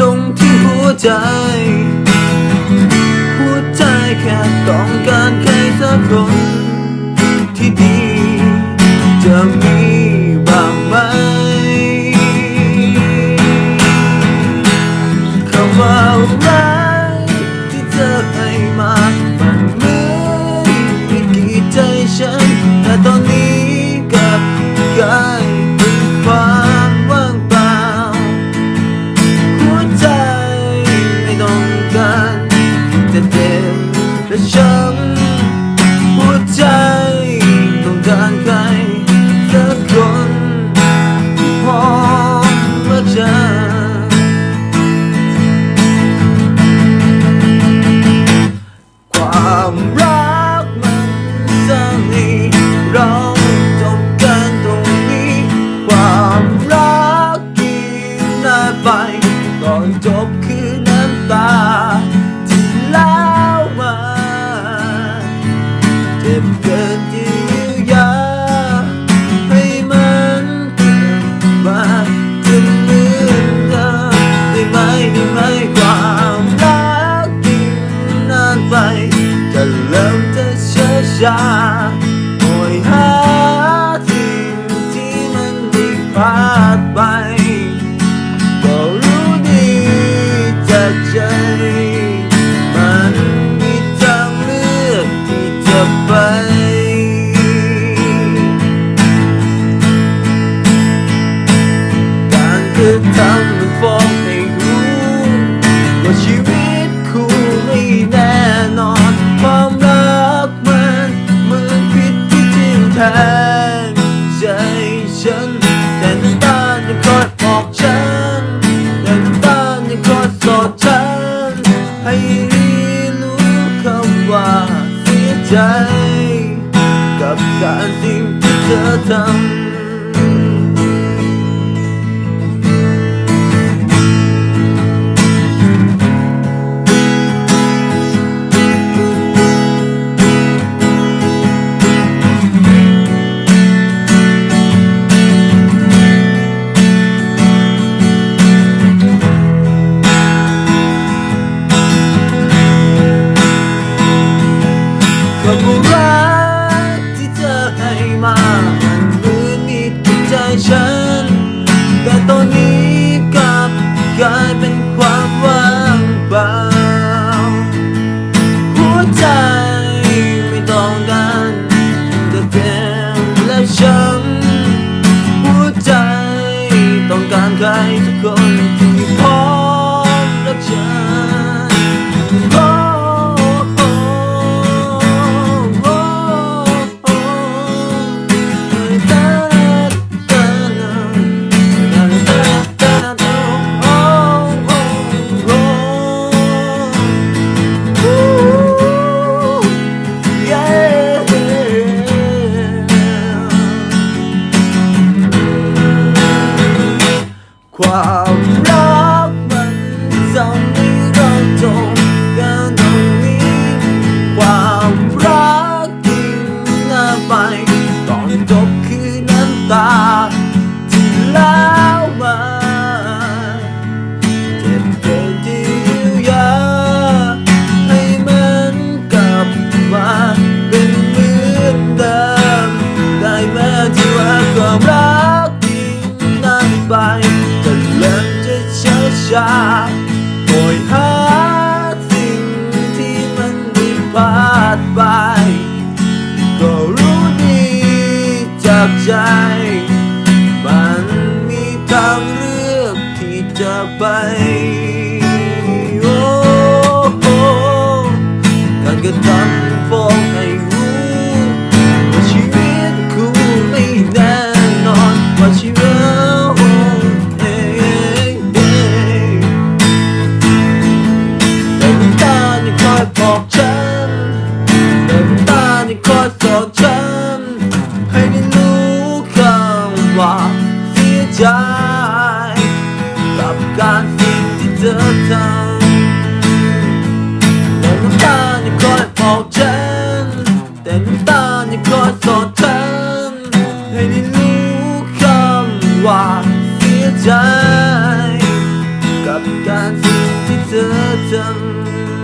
ตรงที่หัวใจ หัวใจแค่ต้องการใครสักคน ที่ดีจะมี the jungle. จากโหยหาทิ้งที่มันได้พลาดไปก็รู้ดีจะใจ มันมีทางเลือกที่จะไปการกระทำ ใจ กับการสิ่งที่เธอทำ Wow. จากอยหาสิ่งที่มันได้พาดไปก็รู้ดีจากใจ มันมีทางเลือกที่จะไปโอ้โอ้การกระทำ เธอทำแต่น้ำตายังคอยบอกฉันแต่น้ำตายังคอยสอนฉันให้ได้รู้คำว่าเสียใจ กับการสิ่งที่เธอทำ